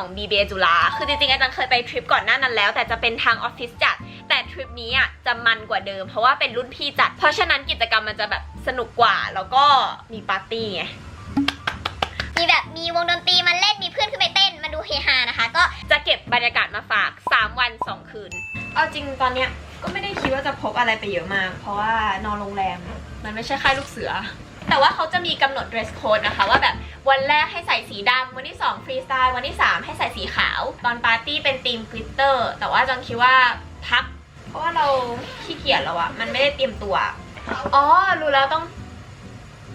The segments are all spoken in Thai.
ของ BBA จุฬาคือจริงๆอาจารย์เคยไปทริปก่อนหน้านั้นแล้ว แต่จะเป็นทางออฟฟิศจัด แต่ทริปนี้อะจะมันกว่าเดิม เพราะว่าเป็นรุ่นพี่จัด เพราะฉะนั้นกิจกรรมมันจะแบบสนุกกว่า แล้วก็มีปาร์ตี้ไงมีแบบมีวงดนตรีมาเล่นมีเพื่อนขึ้นไปเต้นมาดูเฮฮานะคะ ก็จะเก็บบรรยากาศมาฝาก 3 วัน 2 คืน เอาจริงตอนเนี้ยก็ไม่ได้คิดว่าจะพกอะไรไปเยอะมาก เพราะว่านอนโรงแรม มันไม่ใช่ค่ายลูกเสือ แต่ว่าเขาจะมีกำหนด dress code นะคะ ว่าแบบวันแรกให้ใส่สีดำวันที่ 2 ฟรีสไตล์วันที่ 3 ให้ใส่สีขาว ตอนปาร์ตี้เป็นธีมกลิตเตอร์ แต่ว่าจอนคิดว่าพัก เพราะว่าเราขี้เกียจแล้วอะมันไม่ได้เตรียมตัว อ๋อ รู้แล้วต้อง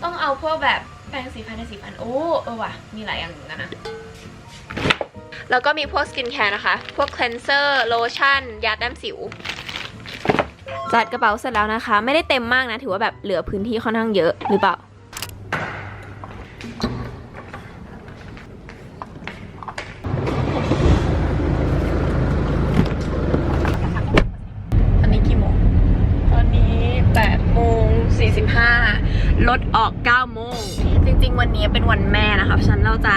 ต้องเอาพวกแบบแปรงสีฟันในสีฟัน โอ้ เออว่ะ มีหลายอย่างเหมือนกันนะ แล้วก็มีพวกสกินแคร์นะคะ พวกคล e นเซอร์ โลชั่น ยาแต้มสิว จัดกระเป๋าเสร็จแล้วนะคะ ไม่ได้เต็มมากนะ ถือว่าแบบเหลือพื้นที่ค่อนข้างเยอะหรือเปล่าตอนนี้กี่โมงตอนนี้8โมง45รถออก9โมงจริง ๆ วันนี้เป็นวันแม่นะคะเพราะฉะนันเราจะ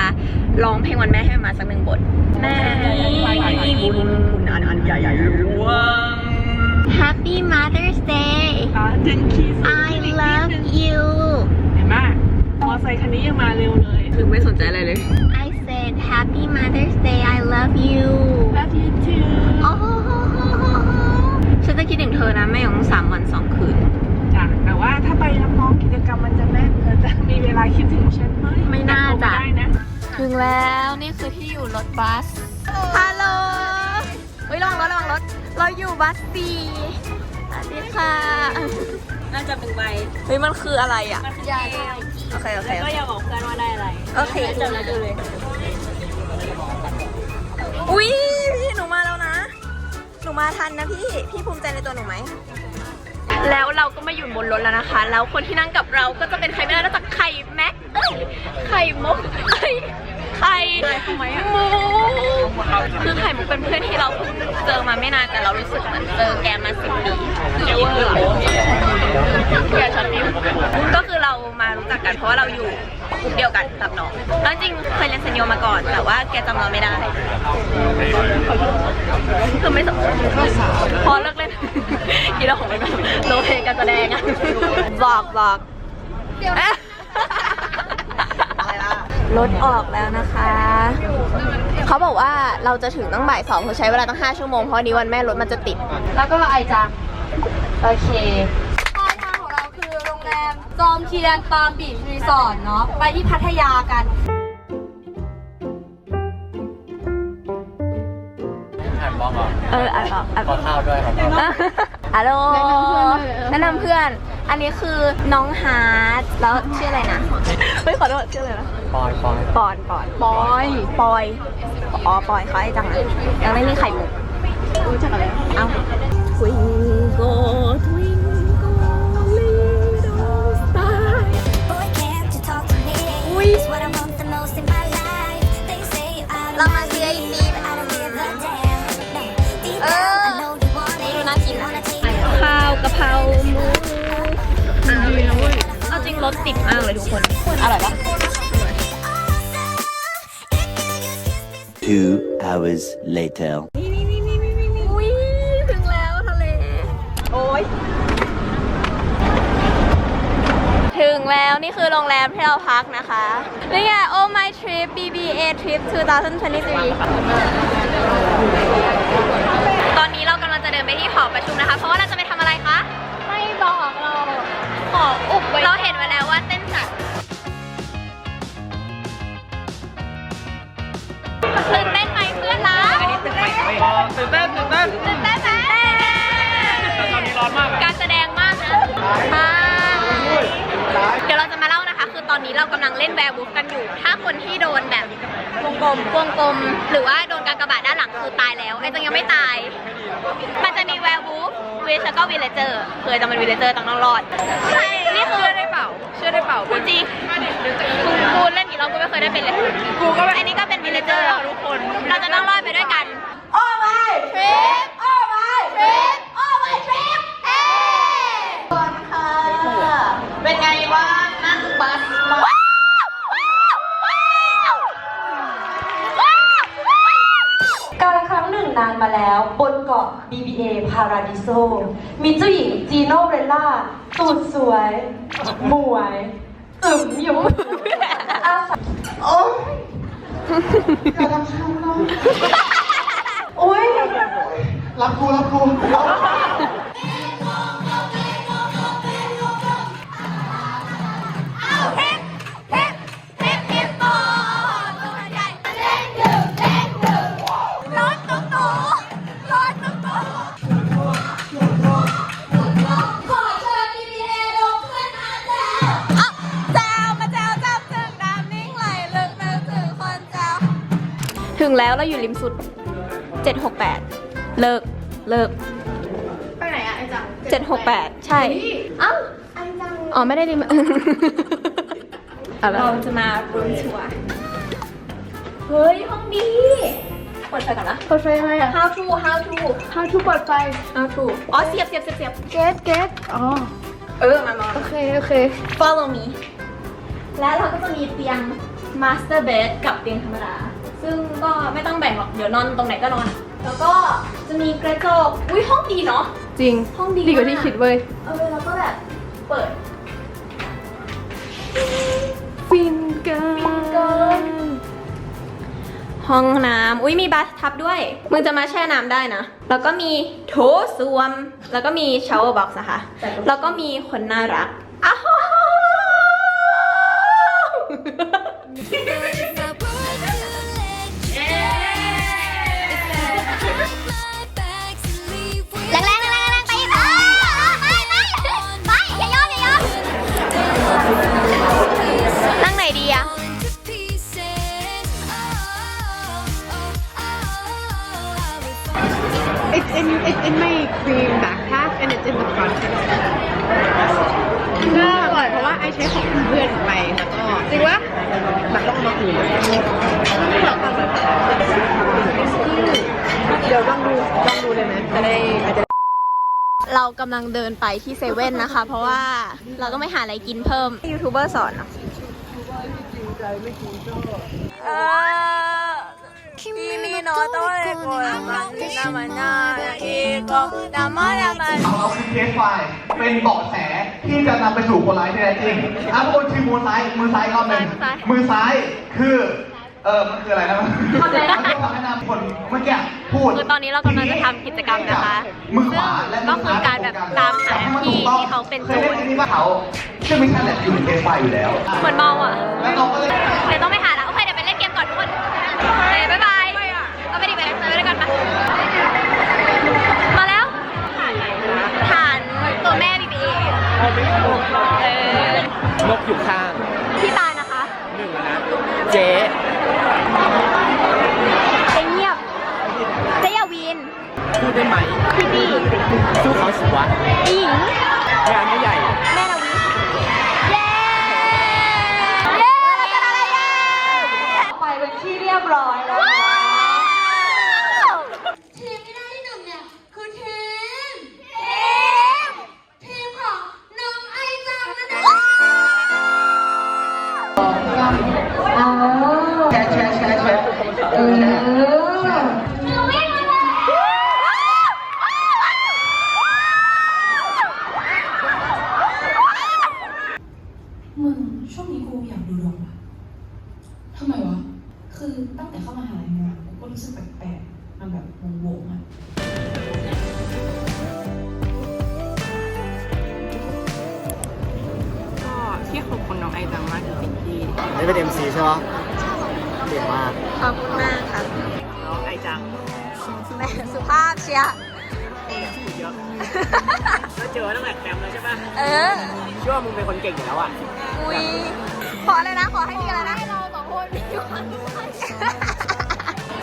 ร้องเพลงวันแม่ให้มาสักหนึ่งบท แม่บุญคุณอันอันใหญ่ใหญ่หลวง Happy Mother's Day เจนคีส I love you เห็นไหมมอไซค์คันนี้ยังมาเร็วเลยคือไม่สนใจอะไรเลย I said Happy Mother's Day I love you Love you too โอ้โหฉันจะคิดถึงเธอนะแม่ของสามวันสองคืนจ้ะแต่ว่าถ้าไปรับน้องกิจกรรมมันจะแน่นเธอจะมีเวลาคิดถึงฉันไหมไม่น่าจะ แต่คงไม่ได้นะ ถึงแล้วนี่คือที่อยู่รถบัส ฮัลโหล เฮ้ยระวังรถระวังรถ เราอยู่บัสสีสวัสดีค่ะน่าจะเป็นใบเฮ้ยมันคืออะไรอะ มันคือยาโอเคโอเคก็อย่าบอกเพื่อนว่าได้อะไรโอเคจำแล้วดูเลย อุ้ยพี่หนูมาแล้วนะ หนูมาทันนะพี่ พี่ภูมิใจในตัวหนูไหม แล้วเราก็มาอยู่บนรถแล้วนะคะ แล้วคนที่นั่งกับเราก็จะเป็นใครไม่ได้นอกจากไข่แม็กเอ้ยไข่มุกไข่ไมุกคือไข่มุกเป็นเพื่อนที่เราเพิ่งเจอมาไม่นานแต่เรารู้สึกเหมือนเจอแกมาสิบปีเอเวอร์แกช็อตนิวก็คือเรามารู้จักกันเพราะว่าเราอยู่กลุ่มเดียวกันกับน้องแล้วจริงเคยเรียนเซนโยมาก่อน แต่ว่าแกจำเราไม่ได้คือไม่สพอเลิกเล่นกีฬาของมันโลเพการแสดงอะบอกบอกเดี๋ยว รถออกแล้วนะคะ เขาบอกว่าเราจะถึงตั้งบ่ายสองเขาใช้เวลาตั้ง 5 ชั่วโมง เพราะวันนี้วันแม่รถมันจะติด แล้วก็ไอจังโอเคปลายทางของเราคือโรงแรมจอมเทียนปาล์มบีชรีสอร์ทเนาะ ไปที่พัทยากันเอออะอะอะขอข้าวด้วยครับฮัลโหลแนะนำเพื่อน อันนี้คือน้องฮาร์ดแล้วชื่ออะไรนะ เฮ้ยขอโทษชื่ออะไรนะ ปอยปอยปอนปอนปอย ปอย อ๋อ ปอยเขาไอ้จังเลยยังไม่มีไข่มุกรู้จักอะไรเอ้า Twinkle twinkle little star Boy can't you talk to me It's what I want the most in my life They say you out of เรามาซื้อไอติม I don't give a damn No Deep down I know you want it ดูน่ากิน Wanna take ข้าวกะเพราหมูเอาจริงรสติดมากเลยทุกคน อร่อยปะ Two hours later. อุ้ยถึงแล้วทะเล โอ้ยถึงแล้วนี่คือโรงแรมที่เราพักนะคะ นี่ไง Oh My Trip BBA Trip 2023 ตอนนี้เรากำลังจะเดินไปที่หอประชุมนะคะ เพราะว่าเราจะไปทำอะไรคะ ไม่บอกเรา ขออุบไว้เราเห็นไว้แล้วว่า ตื่นเต้นไหมเพื่อนรักตื่นเต้นตื่นเต้นตื่นเต้นไหมแต่ตอนนี้ร้อนมากอะการแสดงมากนะมากเดี๋ยวเราจะมาเล่านะคะ คือตอนนี้เรากำลังเล่นแวร์วูฟกันอยู่ ถ้าคนที่โดนแบบวงกลมวงกลม หรือว่าโดนการกระบาดด้านหลังคือตายแล้ว ไอ้จังยังไม่ตาย มันจะมีแวร์วูฟวิชแล้วก็วิลเลเจอร์เคยจะเป็นวิลเลเจอร์ต้องต้องรอดใช่ นี่คือได้เปล่า เชื่อได้เปล่าพูดจริงกูกูเล่นกี่รอบกูไม่เคยได้เป็นเลย กูก็อันนี้ก็เป็นมิเลเจอร์ทุกคน เราจะต้องรอดไปด้วยกัน โอ้ไม่ทริปโอ้ไม่ทริป แล้วบนเกาะ BBA Paradiso มีเจ้าหญิงจีโนเรลล่าตูดสวยหมวยอึมอยู่ อาศัยโอ๊ยอย่าทำฉันนะโอ๊ยรับครูรับครู ถึงแล้วเราอยู่ริมสุด 768 เลิก เลิก ไปไหนอะไอจัง768 ใช่ เอ้าไอจังอ๋อ ไม่ได้ริมเราจะมารูมทัวร์เฮ้ย ห้องดีเปิดไฟก่อนนะเปิดไฟอะไรอะ how to how to How to เปิดไฟ how to อ๋อเสียบเสียบเสียบเสียบ get get อ๋อ เออ มามา โอเค โอเค follow me และเราก็จะมีเตียง master bed กับเตียงธรรมดา ซึ่งก็ไม่ต้องแบ่งหรอกเดี๋ยวนอนตรงไหนก็นอน แล้วก็จะมีกระจกอุ้ยห้องดีเนาะจริง ห้องดีดีกว่ามาที่คิดเว้ยเออแล้วก็แบบเปิดฟินเกินฟินเกินห้องน้ำอุ้ยมีบัสทับด้วย มึงจะมาแช่น้ำได้นะ แล้วก็มีโถส้วม แล้วก็มีชาวเวอร์บ็อกซ์นะคะ แล้วก็มีคนน่ารักอ้าว ก็อร่อยเพราะว่าไอใช้ของเพื่อนไปแล้วก็จริงวะแบบต้องเอามาคืนเดี๋ยวลองดูลองดูเลยไหมจะได้อาจจะเรากำลังเดินไปที่เซเว่นนะคะ เพราะว่าเราต้องไปหาอะไรกินเพิ่มยูทูบเบอร์สอนเนาะเออ 君の虜になってなまないこなまなま เอาคือเคสไฟล์เป็นเบาะแสที่จะนำไปสู่คนร้ายที่แท้จริงอ่ะทุกคนคือมือซ้าย มือซ้ายรอบหนึ่งมือซ้ายคือ เออ มันคืออะไรนะมันคือการแนะนำคนเมื่อกี้พูด คือตอนนี้เรากำลังจะทำกิจกรรมนะคะ มือขวาและ ก็คือการแบบตามหาที่ที่เขาเป็น เค โจ ย ร เล่นที่นี่ว่าเขาซึ่งมิชชั่นแลบอยู่ในเคสไฟล์อยู่แล้ว เหมือนเมาอ่ะ แล้วเราก็เลย เดี๋ยวต้องไปหาแล้วโอเคเดี๋ยวไปเล่นเกมก่อนทุกคนโอเคบ๊ายบาย าย เออนกอยู่ข้างพี่ตายนะคะหนึ่งนะ เจ๊เจ๊เงียบเจ๊ยาวีนพูดได้ไหมพี่บี้สู้เขาสิวะอีหญิงงานไม่ใหญ่ แม่นาวิเย้เย้เราชนะแล้วเย้ ไปเป็นที่เรียบร้อยแล้ว ขอบคุณมากครับน้องไอจังแม่สุภาพเชียร์เยอะแล้วเจอตั้งแต่แคมป์แล้วใช่ปะเออเชื่อว่ามึงเป็นคนเก่งอยู่แล้วอะอุ้ยขออะไรนะขอให้มีอะไรนะให้เราสองคนมีความ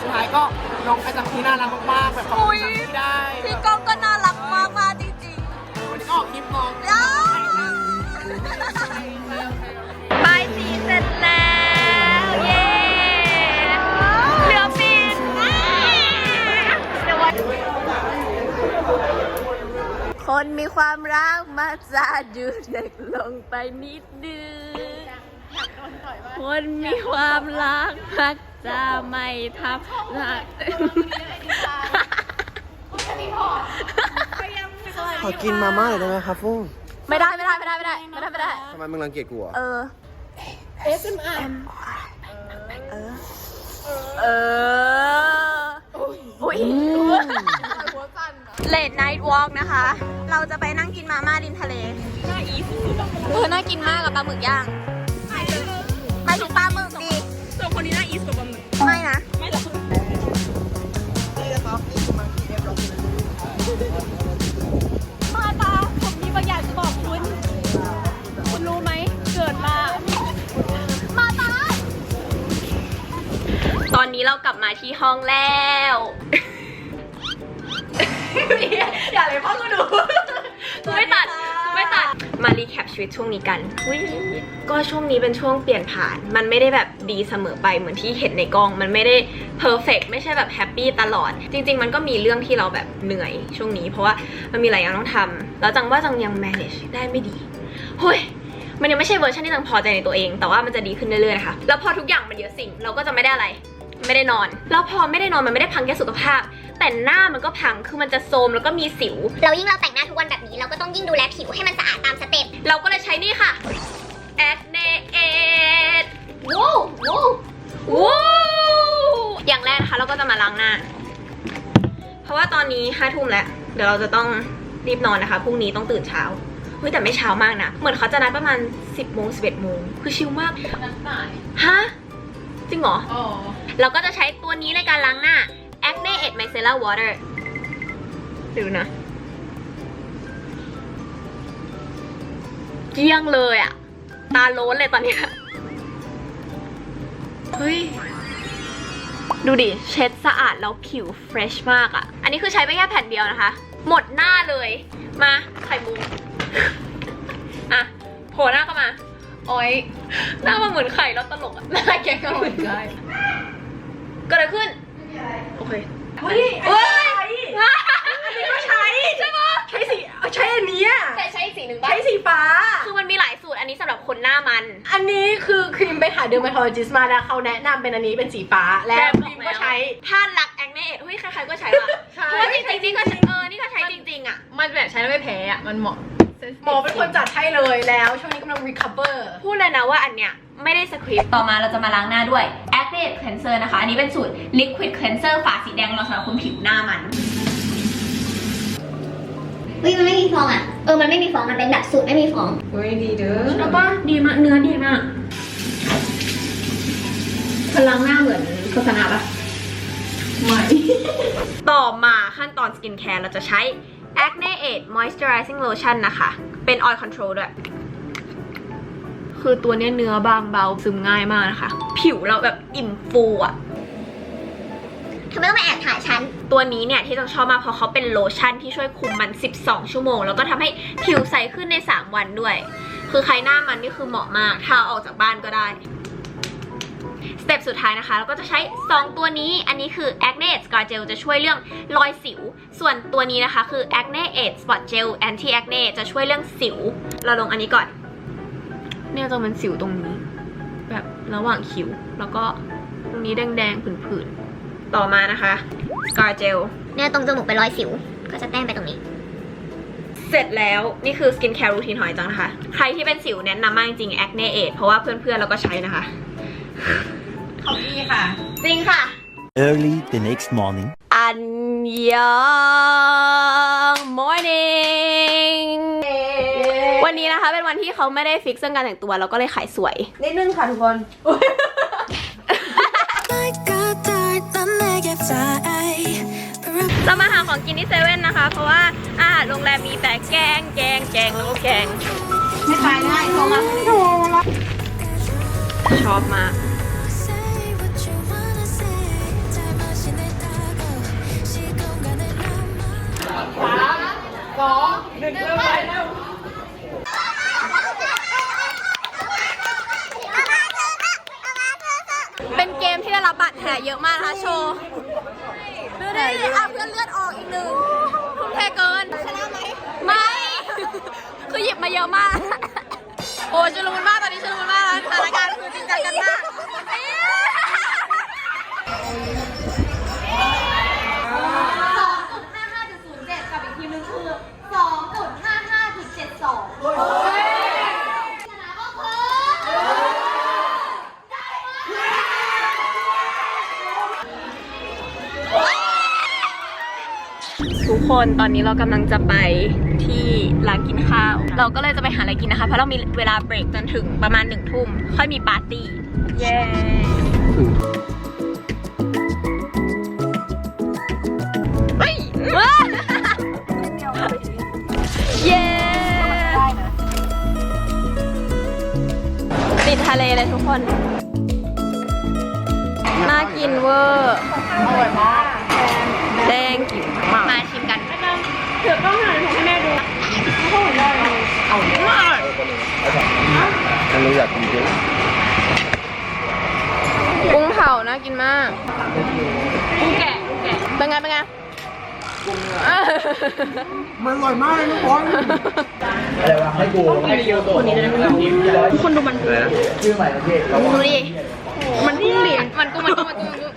สุดท้ายก็น้องอาจารย์ที่น่ารักมากๆแบบขอบคุณที่ได้พี่ก้องก็น่ารักมากมากๆจริงวันนี้ก็ออกคลิปน้อง คนมีความรักมาจะดูเด็กลงไปนิดนึง คนมีความรักมักจะไม่ทำหนักอกินมาม่าหน่อยได้ไหมครับฟุ้งไม่ได้ไม่ได้ไม่ได้ไม่ได้ไม่ได้ไม่ได้ ทำไมมึงรังเกียจกูอะเออ ASMR เออ เออ อุ้ย เลดไนท์วอล์กนะคะ เราจะไปนั่งกินมาม่าริมทะเลน่าอีสุดเออน่ากินมากกับปลาหมึกย่างไม่ถึงปลาหมึกดีสองคนนี้น่าอีสกว่าปลาหมึก ไม่นะ ไม่หรอกมาตา ผมมีบางอย่างจะบอกคุณ คุณรู้ไหม เกิดมา มาตา ตอนนี้เรากลับมาที่ห้องแล้ว อย่าเลยพ่อก็ดูกูไม่ตัดกูไม่ตัด มารีแคปชีวิตช่วงนี้กันอุ๊ยก็ช่วงนี้เป็นช่วงเปลี่ยนผ่าน มันไม่ได้แบบดีเสมอไปเหมือนที่เห็นในกล้อง มันไม่ได้เพอร์เฟกไม่ใช่แบบแฮปปี้ตลอด จริง ๆ มันก็มีเรื่องที่เราแบบเหนื่อยช่วงนี้ เพราะว่ามันมีหลายอย่างต้องทำแล้วจังว่าจังยัง manage ได้ไม่ดีเฮ้ยมันยังไม่ใช่เวอร์ชันที่จังพอใจในตัวเอง แต่ว่ามันจะดีขึ้นเรื่อยๆนะคะ แล้วพอทุกอย่างมันเยอะสิ่ง เราก็จะไม่ได้อะไร ไม่ได้นอน แล้วพอไม่ได้นอนมันไม่ได้พังแค่สุขภาพ แต่หน้ามันก็พังคือมันจะโทรมแล้วก็มีสิว เรายิ่งเราแต่งหน้าทุกวันแบบนี้เราก็ต้องยิ่งดูแลผิวให้มันสะอาดตามสเต็ปเราก็เลยใช้นี่ค่ะ Acne Aid ว้าวว้าวว้าวอย่างแรกนะคะเราก็จะมาล้างหน้า เพราะว่าตอนนี้ห้าทุ่มแล้ว เดี๋ยวเราจะต้องรีบนอนนะคะพรุ่งนี้ต้องตื่นเช้าเฮ้ยแต่ไม่เช้ามากนะ เหมือนเขาจะนัดประมาณ 10โมง11โมงคือชิลมากฮะจริงเหรอเราก็จะใช้ตัวนี้ในการล้างหน้า Acne Aid Micellar Water ดูนะ เกลี้ยงเลยอะตาโล้นเลยตอนเนี้ยเฮ้ย ดูดิ เช็ดสะอาดแล้วผิวเฟรชมากอะอันนี้คือใช้ไปแค่แผ่นเดียวนะคะ หมดหน้าเลย มาไข่มุกอะโผล่หน้าเข้ามาโอ้ยหน้ามันเหมือนไข่แล้วตลกอะหน้าแกก็เหมือนไข่เกิดอะไรขึ้น โอเคเฮ้ยเฮ้ยอันนี้ก็ใช้ใช่ปะใช้สีเอาใช้อันเนี้ยแต่ใช้สีหนึ่งบ้าใช้สีฟ้า คือมันมีหลายสูตรอันนี้สำหรับคนหน้ามัน อันนี้คือครีมไปหาเดอร์มาทอลจิสมาแล้วเขาแนะนำเป็นอันนี้เป็นสีฟ้า แล้วครีมก็ใช้ ถ้ารักแอคเน่เฮ้ยใครๆก็ใช้ว่ะใช่เพราะว่าจริงๆนี่ก็ใช้เออนี่ก็ใช้จริงๆอะ มันแบบใช้แล้วไม่แพ้อะมันเหมาะ หมอเป็นคนจัดให้เลยแล้ว ช่วงนี้กำลัง recover พูดเลยนะว่าอันเนี้ยไม่ได้สคริปต์ต่อมาเราจะมาล้างหน้าด้วย Acne Cleanser นะคะ อันนี้เป็นสูตร Liquid Cleanser ฝาสีแดงเราสำหรับคนผิวหน้ามัน เฮ้ยมันไม่มีฟองอะ เออ มันไม่มีฟอง มันเป็นแบบสูตรไม่มีฟอง เฮ้ยดีเด้อแล้วก็ดีมากเนื้อดีมากพลังหน้าเหมือนโฆษณาปะไม่ ต่อมาขั้นตอนสกินแคร์เราจะใช้ Acne Aid Moisturizing Lotion นะคะ เป็น Oil Control ด้วย คือตัวเนี้ยเนื้อบางเบาซึมง่ายมากนะคะ ผิวเราแบบอิ่มฟูอะทำไมต้องมาแอบถ่ายฉัน ตัวนี้เนี่ยที่ต้องชอบมากเพราะเขาเป็นโลชั่นที่ช่วยคุมมัน 12 ชั่วโมง แล้วก็ทำให้ผิวใสขึ้นใน 3 วันด้วย คือใครหน้ามันนี่คือเหมาะมาก ถ้าเอาออกจากบ้านก็ได้ส เต็ปสุดท้ายนะคะเราก็จะใช้ 2 ตัวนี้ อันนี้คือ Acne Aid Scar Gel จะช่วยเรื่องรอยสิว ส่วนตัวนี้นะคะคือ Acne Aid Spot Gel Anti Acne จะช่วยเรื่องสิว เราลงอันนี้ก่อน เนี่ยจะเป็นสิวตรงนี้ แบบระหว่างคิ้ว แล้วก็ตรงนี้แดงๆผื่นๆ ต่อมานะคะ Scar Gel เนี่ยตรงจมูกเป็นรอยสิว ก็จะแต้มไปตรงนี้เสร็จแล้วนี่คือสกินแคร์รูทีนหอยจังนะคะ ใครที่เป็นสิวแนะนำมากจริงแอคเนเอทเพราะว่าเพื่อนๆเราก็ใช้นะคะ ของพี่ค่ะ จริงค่ะ Early the next morning. อันยอง morning วันนี้นะคะเป็นวันที่เขาไม่ได้ฟิกเรื่องการแต่งตัวเราก็เลยขายสวย นิดนึงค่ะทุกคน เรามาหาของกินที่เซเว่นนะคะ เพราะว่าอาหารโรงแรมมีแต่แกง แกง แกงแล้วก็แกง ไม่ขายได้โทรมาชอบมาก เป็นเกมที่ได้รับบาดแผลเยอะมากนะคะโชว์ดูดิอะเพื่อนเลือดออกอีกหนึ่งทุ่มเทเกินชนะไหมไม่ คือหยิบมาเยอะมาก โอ้ชุลมุนมากตอนนี้ชุลมุนมาก คนตอนนี้เรากำลังจะไปที่ร้านกินข้าว เราก็เลยจะไปหาอะไรกินนะคะ เพราะเรามีเวลาเบรกจนถึงประมาณหนึ่งทุ่มค่อยมีปาร์ตี้ เย้เฮ้ยว้าเย้ติดทะเลเลยทุกคน น่ากินเวอร์อร่อยมากแดงกินมาชิม กันเถือกต้องหน่อยให้แม่ดูเอามากฉันรู้อยากกินเยอะกุ้งเผาน่ากินมากกุ้งแกะกุ้งแกะเป็นไงเป็นไงมันอร่อยมากเลยทุกคนอะไรวะให้กูให้กูตัวนี้เลยทุกคนดูมันชื่อใหม่ประเทศเราดูดิมันกุ้งเหลียงมันกุ้งมันกุ้งมันกุ้งมันกุ้ง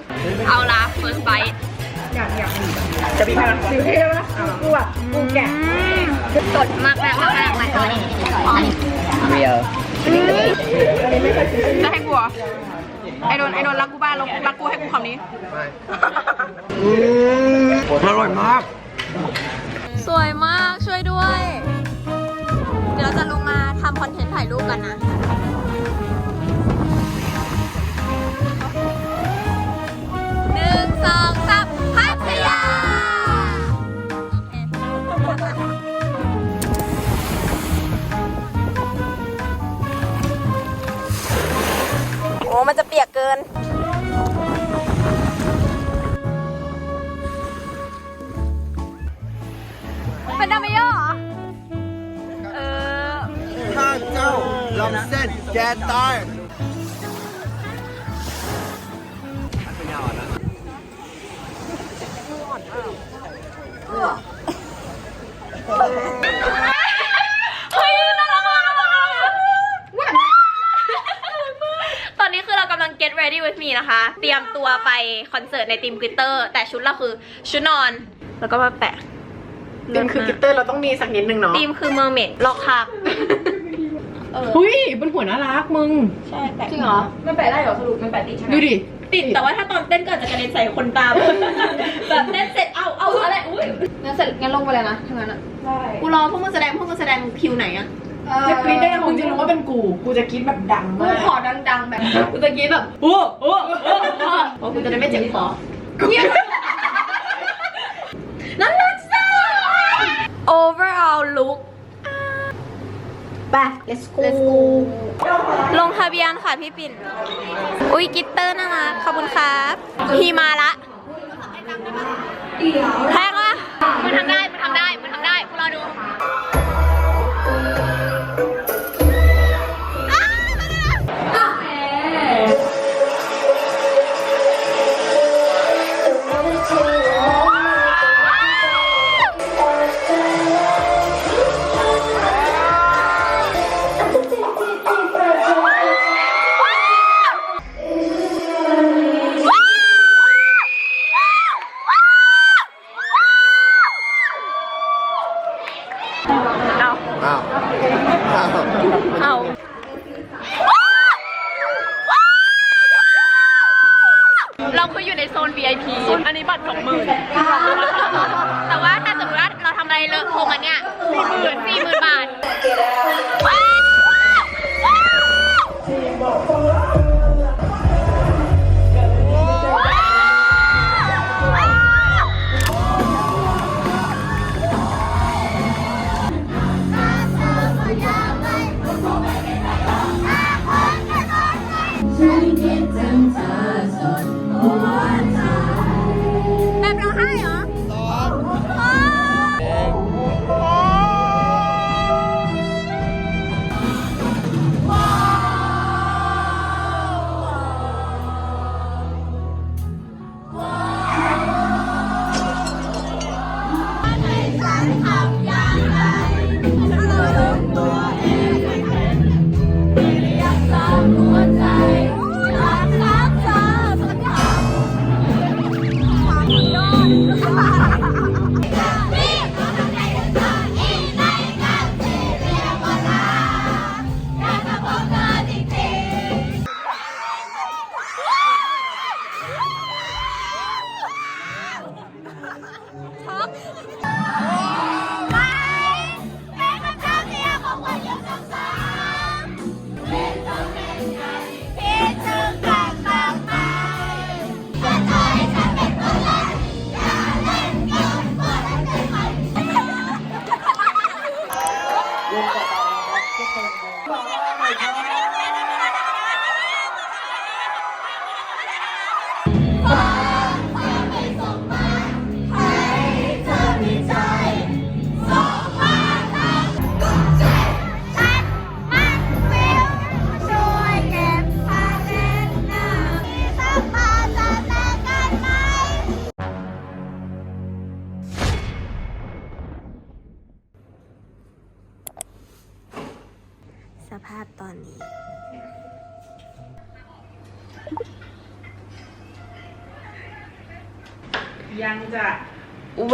เอาละ first bite จะมีพลังสิวเท่ไหมกูอะกูแกะสดมากมากมากมากมากเลยเมียจะให้กูเหรอไอโดนไอโดนรักกูบ้านรักกูให้กูคำนี้อร่อยมาก สวยมากช่วยด้วย เดี๋ยวเราจะลงมาทำคอนเทนต์ถ่ายรูปกันนะหนึ่งสอง มันจะเปียกเกิน เป็นดาเมโยเหรอ เออ ข้าเจ้าลำเส้นแกนตายเ ready with me นะคะ เตรียมตัวไปคอนเสิร์ตในทีมกลิตเตอร์ แต่ชุดเราคือชุดนอน แล้วก็มาแปะทีมคือกิตเตอร์เราต้องมีสักนิดนึงเนาะทีมคือเมอร์เมดลอกคาบหุยบนหัวน่ารักมึง ใช่แปะจริงเหรอ มันแปะได้เหรอสรุปมันแปะติดใช่ไหมดูดิ ติดแต่ว่าถ้าตอนเต้นก็อาจจะกระเด็นใส่คนตามแบบเต้นเสร็จเอาเอาอะไรอุ้ยงั้นเสร็จงั้นลงไปเลยนะทั้งนั้นอะกูรอพวกมึงแสดงพวกมึงแสดงคิวไหนอะ จะกรี๊ดได้ยังมึงจะรู้ว่าเป็นกู กูจะกรี๊ดแบบดังกูมาก ขอดังๆแบบกูตะกี้แบบโอ้โอ้โอ้โอ้โอ้กูจะได้ไม่เจ็บคอนั่นแหละจ้า overall look ไป let's go let's go ลงทะเบียนค่ะพี่ปิ่น อุ้ยกิตเตอร์น่ารักขอบคุณครับ พี่มาละแพงวะมันทำได้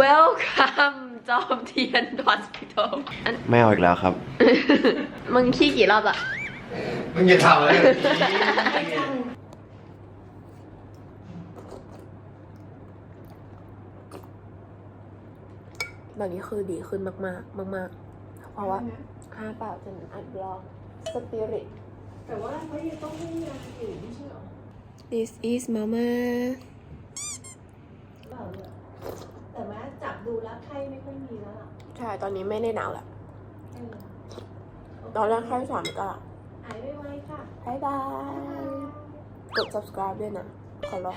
Welcome จอมเทียน Hospital อันไม่เอาอีกแล้วครับ มึงขี้กี่รอบอะมึงอย่าทำอะไรแบบนี้คือดีขึ้นมากๆ มาก ๆ เพราะว่าห้าเปล่าจนอัดบล็อกสปิริตแต่ว่าเขายังต้องให้ยาอยู่ไม่ใช่หรอ This is mama แต่ว่าจับดูแล้วไข้ไม่ค่อยมีแล้วล่ะใช่ ตอนนี้ไม่ได้หนาวแล้วตอนแรกแค่สามก็หายไวๆค่ะ บายบาย กด subscribe ด้วยนะ ขอร้อง